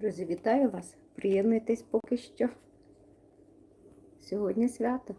Друзі, вітаю вас! Приєднуйтесь поки що. Сьогодні свято.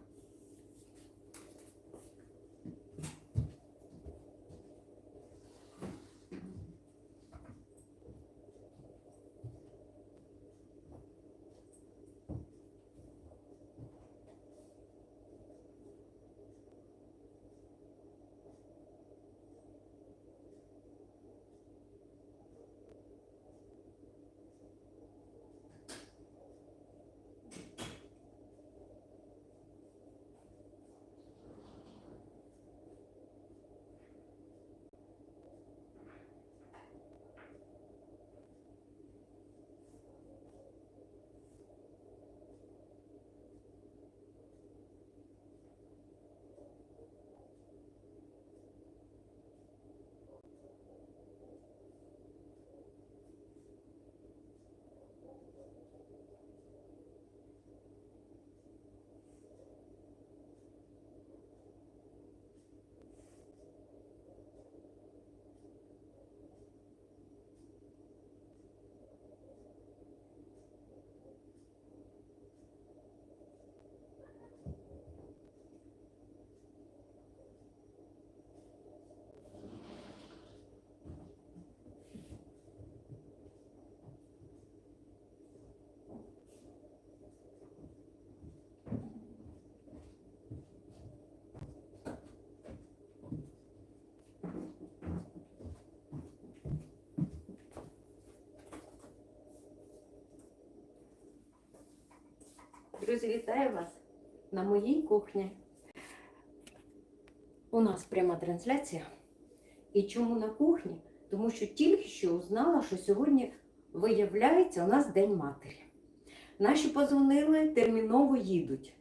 Друзі, вітаю вас на моїй кухні. У нас пряма трансляція. І чому на кухні? Тому що тільки що узнала, що сьогодні виявляється у нас День матері. Наші позвонили, терміново їдуть.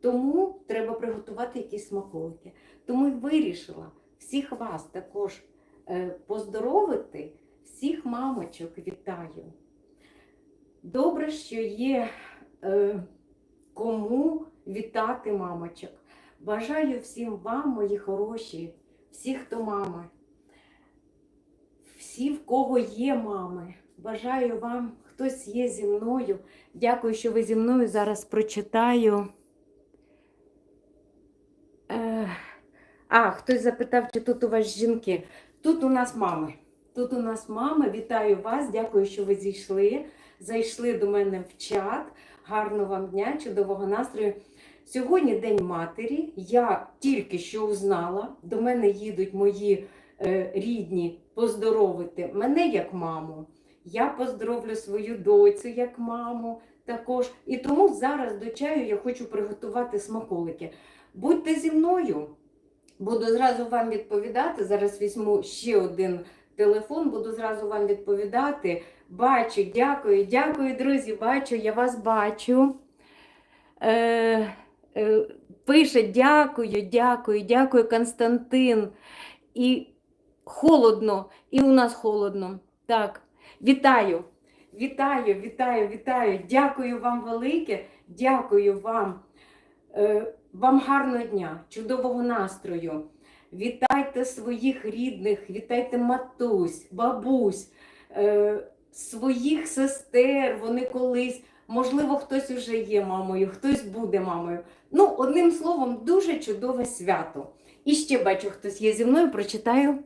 Тому треба приготувати якісь смаколики. Тому й вирішила всіх вас також е, поздоровити, всіх мамочок вітаю. Добре, що є е, кому вітати мамочок. Бажаю всім вам, мої хороші, всі, хто мами, всі, в кого є мами. Бажаю вам, хтось є зі мною. Дякую, що ви зі мною зараз прочитаю. Е, А, хтось запитав, чи тут у вас жінки. Тут у нас мами. Тут у нас мами. Вітаю вас. Дякую, що ви зійшли. Зайшли до мене в чат. Гарного вам дня, чудового настрою. Сьогодні День матері. Я тільки що узнала, до мене їдуть мої е, рідні поздоровити мене як маму. Я поздоровлю свою доцю як маму також. І тому зараз до чаю я хочу приготувати смаколики. Будьте зі мною, буду зразу вам відповідати. Зараз візьму ще один телефон, буду зразу вам відповідати. Бачу, дякую, дякую, друзі. Бачу, я вас бачу. Е, е, пише дякую, дякую, дякую, Константин. І холодно, і у нас холодно. Так, вітаю, вітаю, вітаю, вітаю. Дякую вам велике, дякую вам. Е, вам гарного дня, чудового настрою. Вітайте своїх рідних, вітайте матусь, бабусь, е, своїх сестер. Вони колись, можливо, хтось уже є мамою, хтось буде мамою. Ну, одним словом, дуже чудове свято. І ще бачу, хтось є зі мною, прочитаю.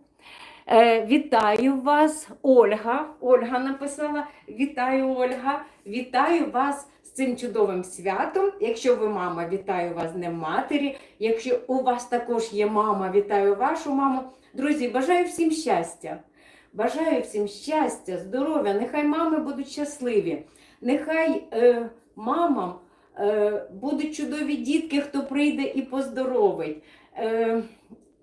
Е, вітаю вас, Ольга. Ольга написала: Вітаю, Ольга! Вітаю вас з цим чудовим святом. Якщо ви мама, вітаю вас Днем матері. Якщо у вас також є мама, вітаю вашу маму. Друзі, бажаю всім щастя. Бажаю всім щастя, здоров'я. Нехай мами будуть щасливі. Нехай е, мамам е, будуть чудові дітки, хто прийде і поздоровить. Е,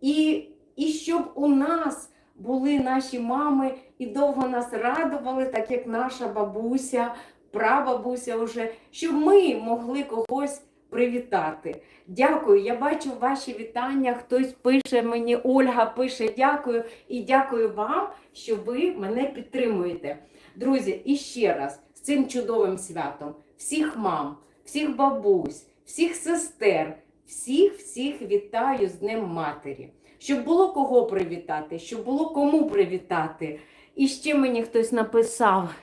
і, і щоб у нас були наші мами і довго нас радували, так як наша бабуся, прабабуся вже, щоб ми могли когось привітати. Дякую. Я бачу ваші вітання. Хтось пише мені, Ольга пише дякую і дякую вам, що ви мене підтримуєте. Друзі, і ще раз з цим чудовим святом всіх мам, всіх бабусь, всіх сестер, всіх всіх вітаю з Днем Матері. Щоб було кого привітати, щоб було кому привітати. І ще мені хтось написав.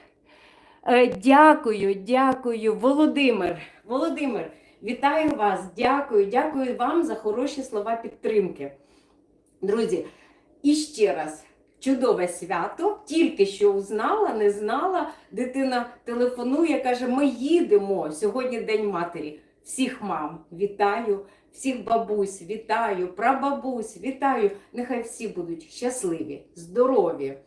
Е, Дякую, дякую, Володимир. Володимир, вітаю вас, дякую, дякую вам за хороші слова підтримки. Друзі, і ще раз. Чудове свято, тільки що узнала, не знала. Дитина телефонує, каже: Ми їдемо. Сьогодні День матері. Всіх мам вітаю, всіх бабусь вітаю, прабабусь вітаю. Нехай всі будуть щасливі, здорові.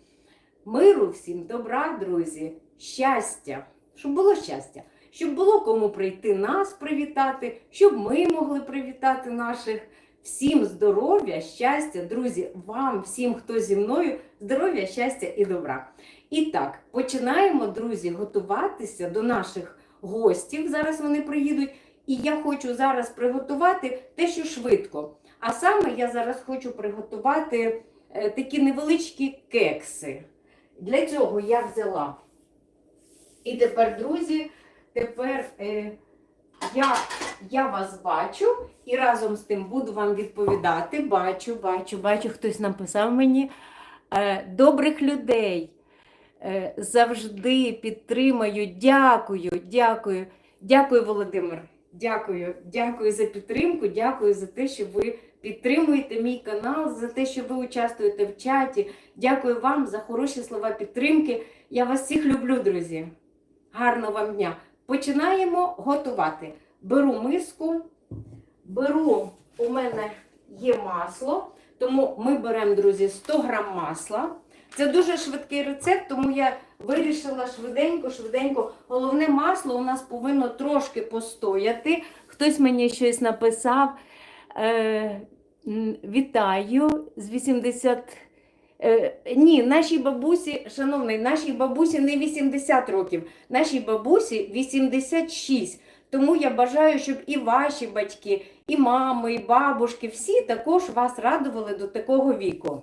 Миру всім, добра, друзі, щастя, щоб було щастя, щоб було кому прийти нас привітати, щоб ми могли привітати наших. Всім здоров'я, щастя, друзі, вам, всім, хто зі мною, здоров'я, щастя і добра. І так, починаємо, друзі, готуватися до наших гостів. Зараз вони приїдуть. І я хочу зараз приготувати те, що швидко. А саме я зараз хочу приготувати е, такі невеличкі кекси. Для цього я взяла. І тепер, друзі, тепер е, я, я вас бачу і разом з тим буду вам відповідати. Бачу, бачу, бачу, хтось написав мені. Е, добрих людей е, завжди підтримаю. Дякую, дякую, дякую, Володимир. Дякую, дякую за підтримку, дякую за те, що ви підтримуєте мій канал, за те, що ви участвуєте в чаті. Дякую вам за хороші слова підтримки. Я вас всіх люблю, друзі. Гарного вам дня! Починаємо готувати. Беру миску, беру, у мене є масло, тому ми беремо, друзі, 100 грам масла. Це дуже швидкий рецепт, тому я вирішила швиденько, швиденько. Головне масло у нас повинно трошки постояти. Хтось мені щось написав. Е, вітаю з 80. Е, ні, нашій бабусі, шановний, нашій бабусі не 80 років, нашій бабусі 86. Тому я бажаю, щоб і ваші батьки, і мами, і бабушки, всі також вас радували до такого віку.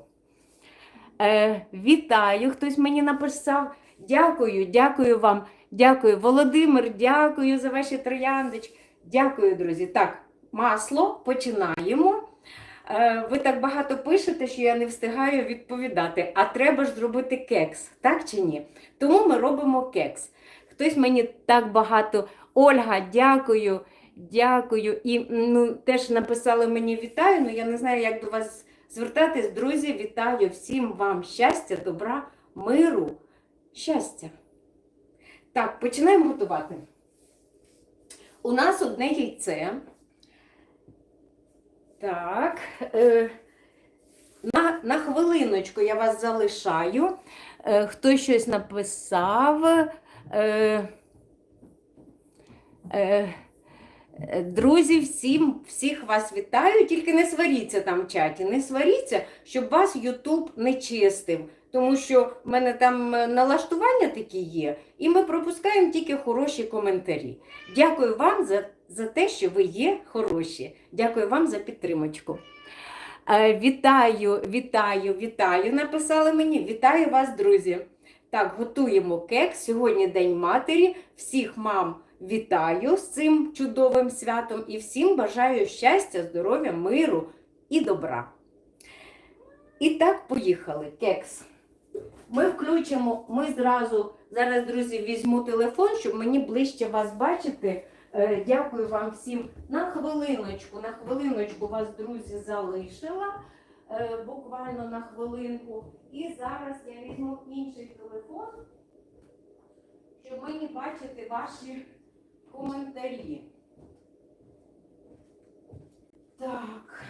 Е, вітаю, хтось мені написав. Дякую, дякую вам. Дякую, Володимир, дякую за ваші трояндочки. Дякую, друзі. Так, масло починаємо. Е, ви так багато пишете, що я не встигаю відповідати. А треба ж зробити кекс, так чи ні? Тому ми робимо кекс. Хтось мені так багато. Ольга, дякую, дякую. І ну, теж написали мені вітаю, але я не знаю, як до вас звертатись. Друзі, вітаю всім вам щастя, добра, миру, щастя. Так, починаємо готувати. У нас одне яйце. Так. Е, на, на хвилиночку я вас залишаю. Е, хтось щось написав. Е, Друзі, всім, всіх вас вітаю, тільки не сваріться там в чаті, не сваріться, щоб вас Ютуб не чистив. Тому що в мене там налаштування такі є, і ми пропускаємо тільки хороші коментарі. Дякую вам за, за те, що ви є хороші. Дякую вам за підтримочку. Е, вітаю, вітаю, вітаю. Написали мені. Вітаю вас, друзі. Так, готуємо кекс. Сьогодні День матері. Всіх мам вітаю з цим чудовим святом і всім бажаю щастя, здоров'я, миру і добра. І так, поїхали. Кекс. Ми включимо, ми зразу, зараз, друзі, візьму телефон, щоб мені ближче вас бачити. Е, Дякую вам всім. На хвилиночку, на хвилиночку вас, друзі, залишила. Е, Буквально на хвилинку. І зараз я візьму інший телефон, щоб мені бачити ваші коментарі. Так.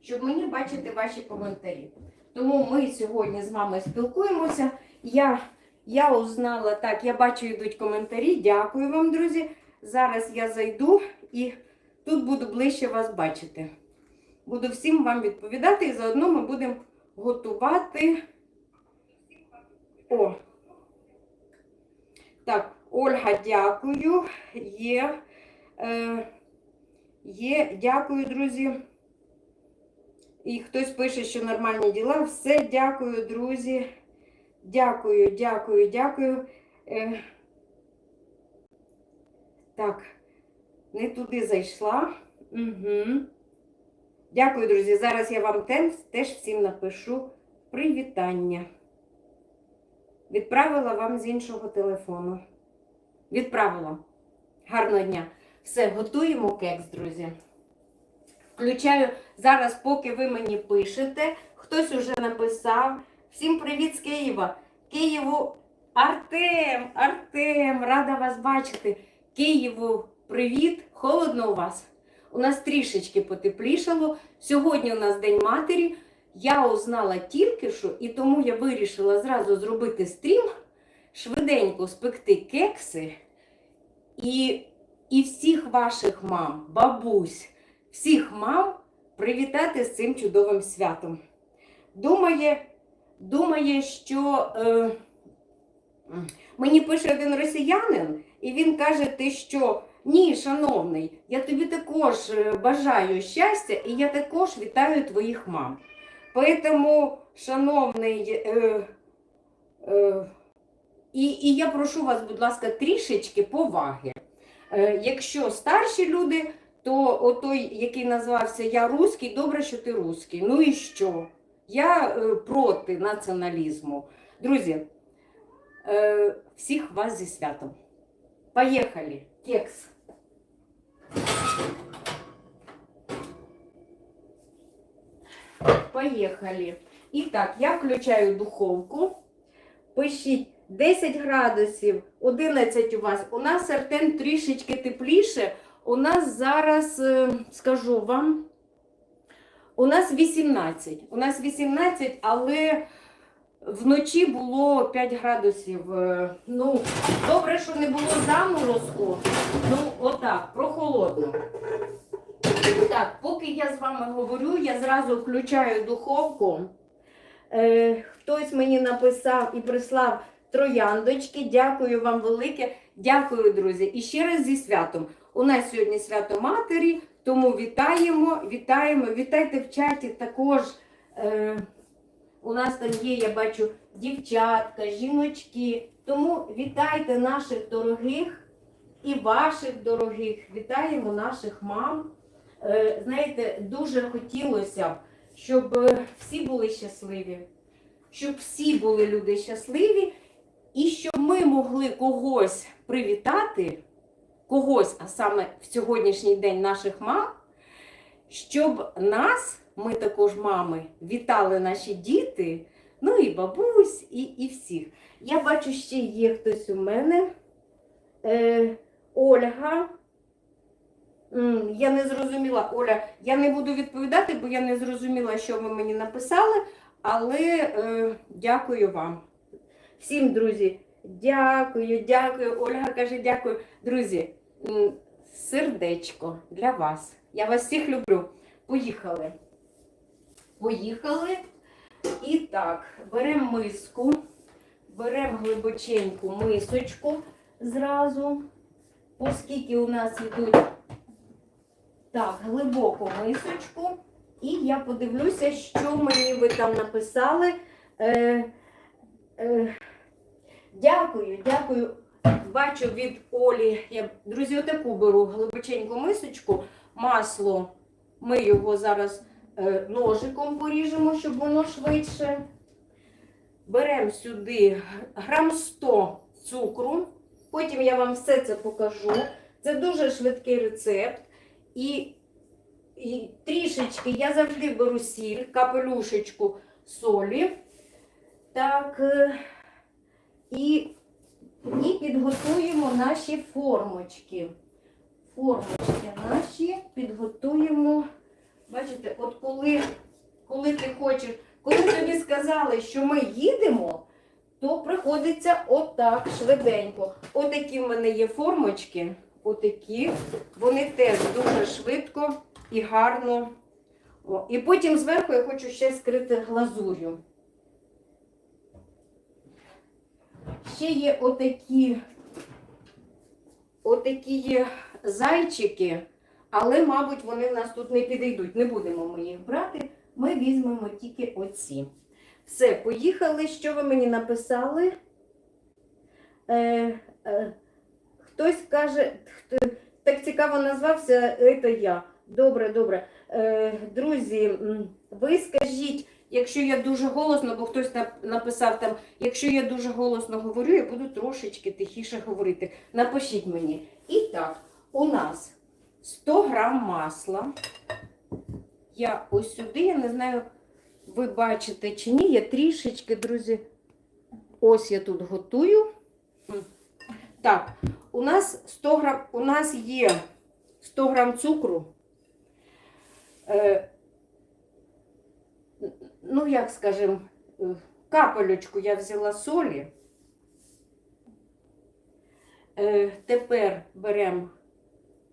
Щоб мені бачити ваші коментарі. Тому ми сьогодні з вами спілкуємося. Я, я узнала, так, я бачу, йдуть коментарі. Дякую вам, друзі. Зараз я зайду і тут буду ближче вас бачити. Буду всім вам відповідати і заодно ми будемо готувати. О! Так, Ольга, дякую. Є. Е, є, дякую, друзі. І хтось пише, що нормальні діла. Все, дякую, друзі. Дякую, дякую, дякую. Е, так, не туди зайшла. Угу. Дякую, друзі. Зараз я вам теж, всім напишу привітання. Відправила вам з іншого телефону. Відправила. Гарного дня. Все, готуємо кекс, друзі. Включаю зараз, поки ви мені пишете. Хтось уже написав. Всім привіт з Києва. Києву Артем, Артем, рада вас бачити. Києву привіт. Холодно у вас. У нас трішечки потеплішало. Сьогодні у нас День матері. Я узнала тільки що, і тому я вирішила зразу зробити стрім, швиденько спекти кекси і, і всіх ваших мам, бабусь, всіх мам привітати з цим чудовим святом. Думає, думає, що е, мені пише один росіянин, і він каже, ти що? Ні, шановний, я тобі також е, бажаю щастя, і я також вітаю твоїх мам. Поэтому, шановний, е, е, і, і я прошу вас, будь ласка, трішечки поваги. Е, якщо старші люди, то отой, який назвався Я руський, добре, що ти руський. Ну і що? Я е, проти націоналізму. Друзі, е, всіх вас зі святом. Поїхали. Кекс. Поїхали. І так, я включаю духовку. Пишіть 10 градусів, 11 у вас. У нас артен трішечки тепліше. У нас зараз, е, скажу вам, у нас 18. У нас 18, але вночі було 5 градусів. Е, Ну, добре, що не було заморозку. Ну, отак, прохолодно. Так, поки я з вами говорю, я зразу включаю духовку. Е, хтось мені написав і прислав трояндочки. Дякую вам велике. Дякую, друзі. І ще раз зі святом. У нас сьогодні свято матері, тому вітаємо, вітаємо. Вітайте в чаті також. Е, у нас там є, я бачу, дівчатка, жіночки. Тому вітайте наших дорогих і ваших дорогих. Вітаємо наших мам. Е, знаєте, дуже хотілося б, щоб е, всі були щасливі, щоб всі були люди щасливі, і щоб ми могли когось привітати, когось, а саме в сьогоднішній день наших мам, щоб нас, ми також мами, вітали наші діти, ну і бабусь, і, і всіх. Я бачу, ще є хтось у мене. Е, Ольга. Я не зрозуміла, Оля, я не буду відповідати, бо я не зрозуміла, що ви мені написали, але е, дякую вам. Всім, друзі, дякую, дякую. Ольга каже, дякую. Друзі, сердечко для вас. Я вас всіх люблю. Поїхали. Поїхали. І так, беремо миску, беремо глибоченьку мисочку зразу, оскільки у нас йдуть так, глибоку мисочку. І я подивлюся, що мені ви там написали. Е, е, дякую, дякую. Бачу від Олі. Я, друзі, отаку беру глибоченьку мисочку, масло. Ми його зараз е, ножиком поріжемо, щоб воно швидше. Беремо сюди грам 100 цукру. Потім я вам все це покажу. Це дуже швидкий рецепт. І, і трішечки я завжди беру сіль, капелюшечку солі. Так, е, і, і підготуємо наші формочки. Формочки наші підготуємо. Бачите, от коли, коли ти хочеш, коли тобі сказали, що ми їдемо, то приходиться отак швиденько. Отакі в мене є формочки. Отакі. Вони теж дуже швидко і гарно. О, і потім зверху я хочу ще скрити глазур'ю. Ще є отакі, отакі є зайчики, але, мабуть, вони в нас тут не підійдуть. Не будемо ми їх брати. Ми візьмемо тільки оці. Все, поїхали. Що ви мені написали? Е, е, Хтось каже, хто- так цікаво назвався, це я. Добре, добре. Е, друзі, ви скажіть, якщо я дуже голосно, бо хтось написав там, якщо я дуже голосно говорю, я буду трошечки тихіше говорити. Напишіть мені. І так, у нас 100 грам масла. Я ось сюди, я не знаю, ви бачите чи ні, я трішечки, друзі, ось я тут готую. Так, у нас 100 грам, у нас є 100 грам цукру. Ну, як скажем, е, капелючку я взяла солі. Е, тепер беремо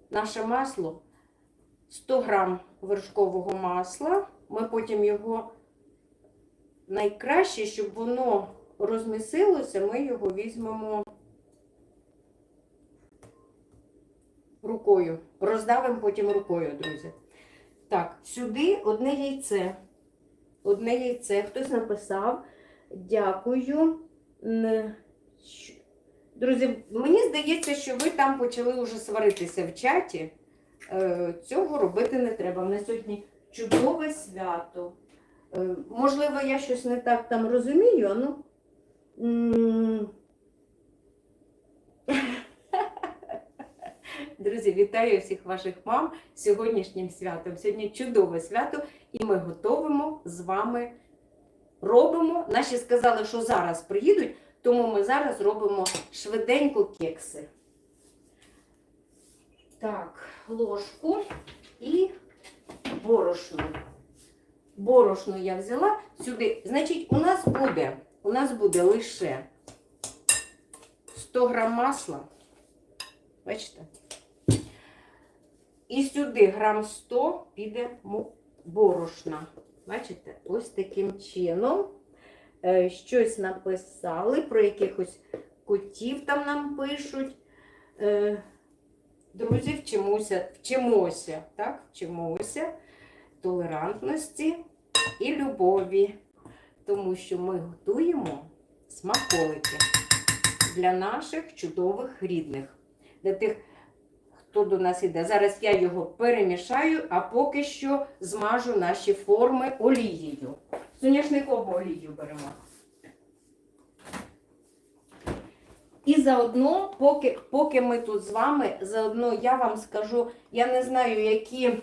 наше масло, 100 грам вершкового масла. Ми потім його найкраще, щоб воно розмісилося, ми його візьмемо рукою. Роздавимо потім рукою, друзі. Так, сюди одне яйце. Одне яйце. Хтось написав. Дякую. Друзі, мені здається, що ви там почали вже сваритися в чаті. Е, Цього робити не треба. В нас сьогодні чудове свято. Е, Можливо, я щось не так там розумію, ну. Друзі, вітаю всіх ваших мам сьогоднішнім святом. Сьогодні чудове свято, і ми готовимо з вами робимо. Наші сказали, що зараз приїдуть, тому ми зараз робимо швиденько кекси. Так, ложку і борошно. Борошно я взяла сюди. Значить, у нас буде, у нас буде лише 100 грам масла. Бачите? І сюди грам 100 піде борошна. Бачите, ось таким чином. Е, Щось написали, про якихось котів там нам пишуть. Е, Друзі, вчимося, вчимося, так? Вчимося толерантності і любові, тому що ми готуємо смаколики для наших чудових рідних, для тих, хто до нас іде. Зараз я його перемішаю, а поки що змажу наші форми олією. Соняшникову олію беремо. І заодно, поки, поки ми тут з вами, заодно я вам скажу, я не знаю, які.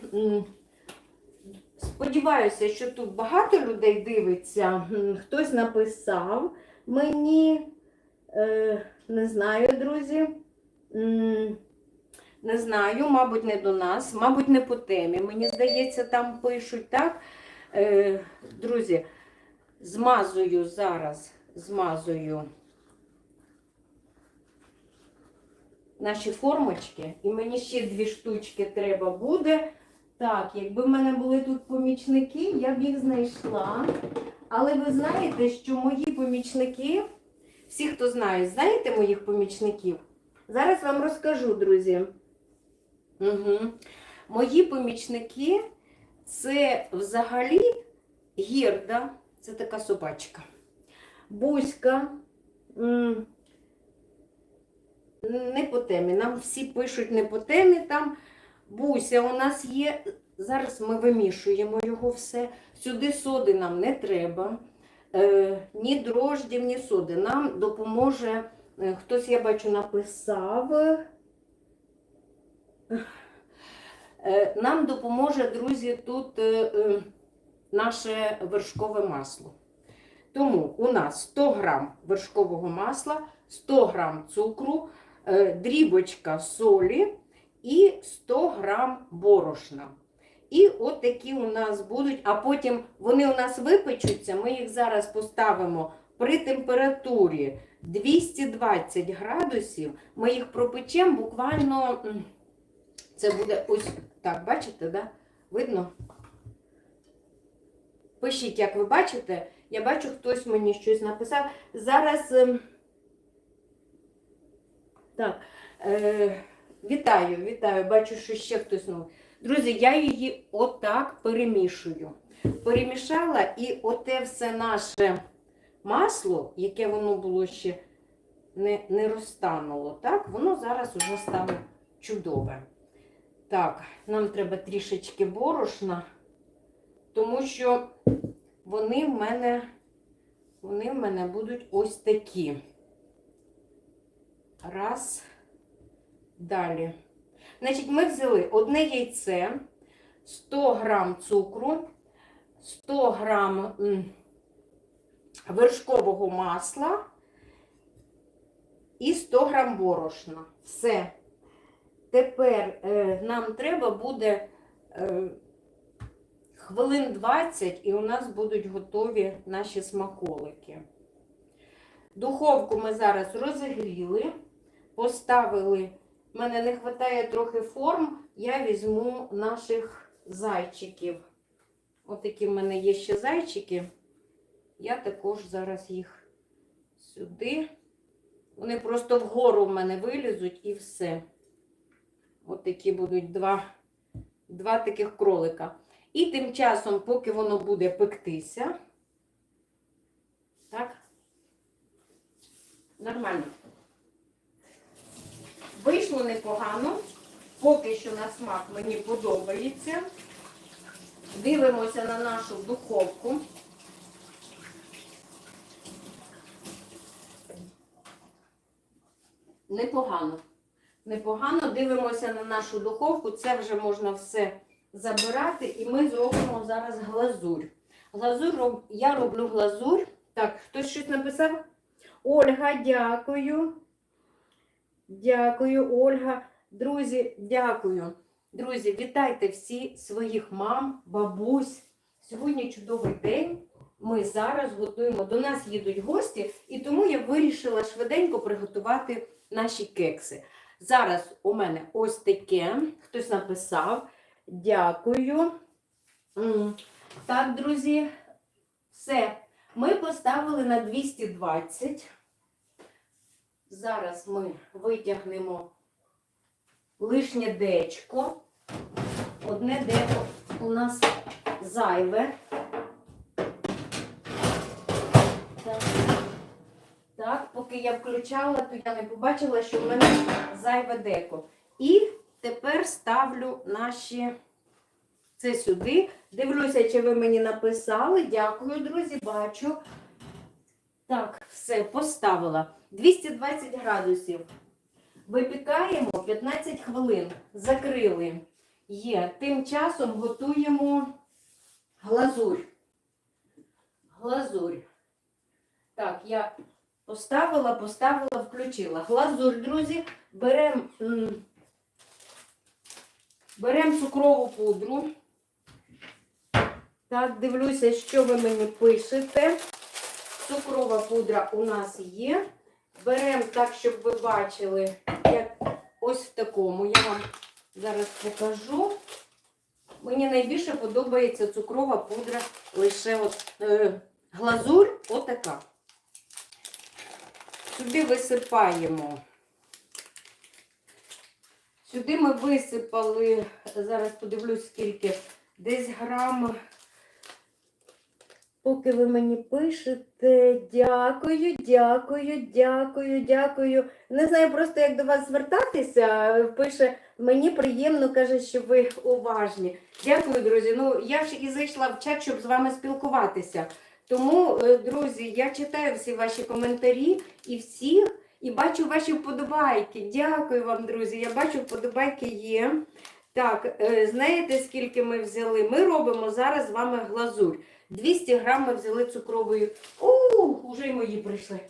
Сподіваюся, що тут багато людей дивиться. Хтось написав мені, е, не знаю, друзі. Не знаю, мабуть, не до нас, мабуть, не по темі. Мені здається, там пишуть, так? Е, друзі, змазую зараз, змазую наші формочки, і мені ще дві штучки треба буде. Так, якби в мене були тут помічники, я б їх знайшла. Але ви знаєте, що мої помічники, всі, хто знає, знаєте моїх помічників? Зараз вам розкажу, друзі. Угу. Мої помічники це взагалі гірда, це така собачка. Буська. Не по темі. Нам всі пишуть не по темі там. Буся у нас є. Зараз ми вимішуємо його все. Сюди соди нам не треба. Е, ні дрождів, ні соди. Нам допоможе, е, хтось, я бачу, написав. Е, нам допоможе, друзі, тут е, е, наше вершкове масло. Тому у нас 100 грам вершкового масла, 100 грам цукру, дрібочка солі і 100 грам борошна. І от такі у нас будуть, а потім вони у нас випечуться, ми їх зараз поставимо при температурі 220 градусів, ми їх пропечемо буквально, це буде ось так, бачите, да? Видно? Пишіть, як ви бачите. Я бачу, хтось мені щось написав. Зараз. ем, Так, е, вітаю, вітаю. Бачу, що ще хтось новий. Друзі, я її отак перемішую. Перемішала і оте все наше масло, яке воно було ще не, не розтануло, так, воно зараз уже стало чудове. Так, нам треба трішечки борошна, тому що вони в мене, вони в мене будуть ось такі. Раз. Далі. Значить, ми взяли одне яйце, 100 грам цукру, 100 грам вершкового масла і 100 грам борошна. Все. Тепер е, нам треба буде е, хвилин 20, і у нас будуть готові наші смаколики. Духовку ми зараз розігріли, поставили. У мене не вистачає трохи форм, я візьму наших зайчиків. Ось такі в мене є ще зайчики. Я також зараз їх сюди. Вони просто вгору в мене вилізуть і все. Ось такі будуть два, два таких кролика. І тим часом, поки воно буде пектися, так, нормально. Вийшло непогано. Поки що на смак мені подобається. Дивимося на нашу духовку. Непогано. Непогано дивимося на нашу духовку. Це вже можна все забирати. І ми зробимо зараз глазурь. Роб- я роблю глазурь. Так, хтось щось написав? Ольга, дякую. Дякую, Ольга. Друзі, дякую. Друзі, вітайте всі своїх мам, бабусь. Сьогодні чудовий день. Ми зараз готуємо. До нас їдуть гості, і тому я вирішила швиденько приготувати наші кекси. Зараз у мене ось таке. Хтось написав. Дякую. Так, друзі, все. Ми поставили на 220. Зараз ми витягнемо лишнє дечко. Одне деко у нас зайве. Так. так, поки я включала, то я не побачила, що в мене зайве деко. І тепер ставлю наші це сюди. Дивлюся, чи ви мені написали. Дякую, друзі, бачу. Так, все, поставила. 220 градусів. Випікаємо 15 хвилин. Закрили. Є. Тим часом готуємо глазурь. Глазурь. Так, я поставила, поставила, включила. Глазурь, друзі. Беремо берем цукрову пудру. Так, дивлюся, що ви мені пишете. Цукрова пудра у нас є. Беремо так, щоб ви бачили, як ось в такому. Я вам зараз покажу. Мені найбільше подобається цукрова пудра, лише от, е, глазурь отака. Сюди висипаємо. Сюди ми висипали, зараз подивлюсь, скільки, десь грам. Поки ви мені пишете, дякую, дякую, дякую, дякую. Не знаю просто, як до вас звертатися. Пише, мені приємно, каже, що ви уважні. Дякую, друзі. Ну, я ж і зайшла в чат, щоб з вами спілкуватися. Тому, е, друзі, я читаю всі ваші коментарі і всіх, і бачу ваші вподобайки. Дякую вам, друзі. Я бачу, вподобайки є. Так, е, знаєте, скільки ми взяли? Ми робимо зараз з вами глазурь. 200 грам ми взяли цукрової. Ух, уже й мої прийшли.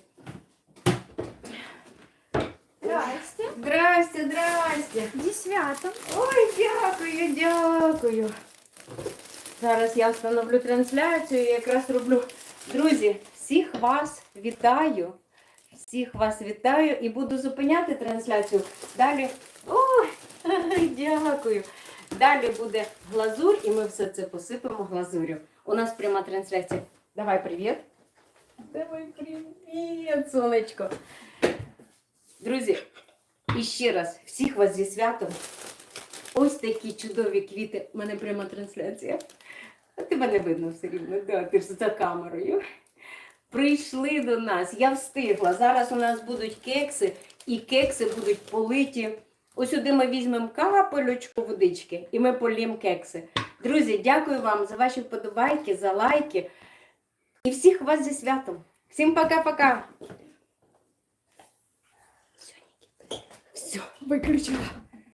Здрасте. Здрасте, здрасте. Зі святом. Ой, дякую, дякую. Зараз я встановлю трансляцію і якраз роблю. Друзі, всіх вас вітаю. Всіх вас вітаю і буду зупиняти трансляцію. Далі. Ой, дякую. Далі буде глазурь, і ми все це посипемо глазурю. У нас пряма трансляція. Давай привіт. Давай привіт, сонечко. Друзі, і ще раз всіх вас зі святом. Ось такі чудові квіти. У мене пряма трансляція. А тебе не видно все рівно, да, ти ж за камерою. Прийшли до нас, я встигла. Зараз у нас будуть кекси, і кекси будуть политі. Ось сюди ми візьмемо капелючку водички і ми полім кекси. Друзі, дякую вам за ваші вподобайки, за лайки. І всіх вас зі святом. Всім пока-пока. Все, виключила.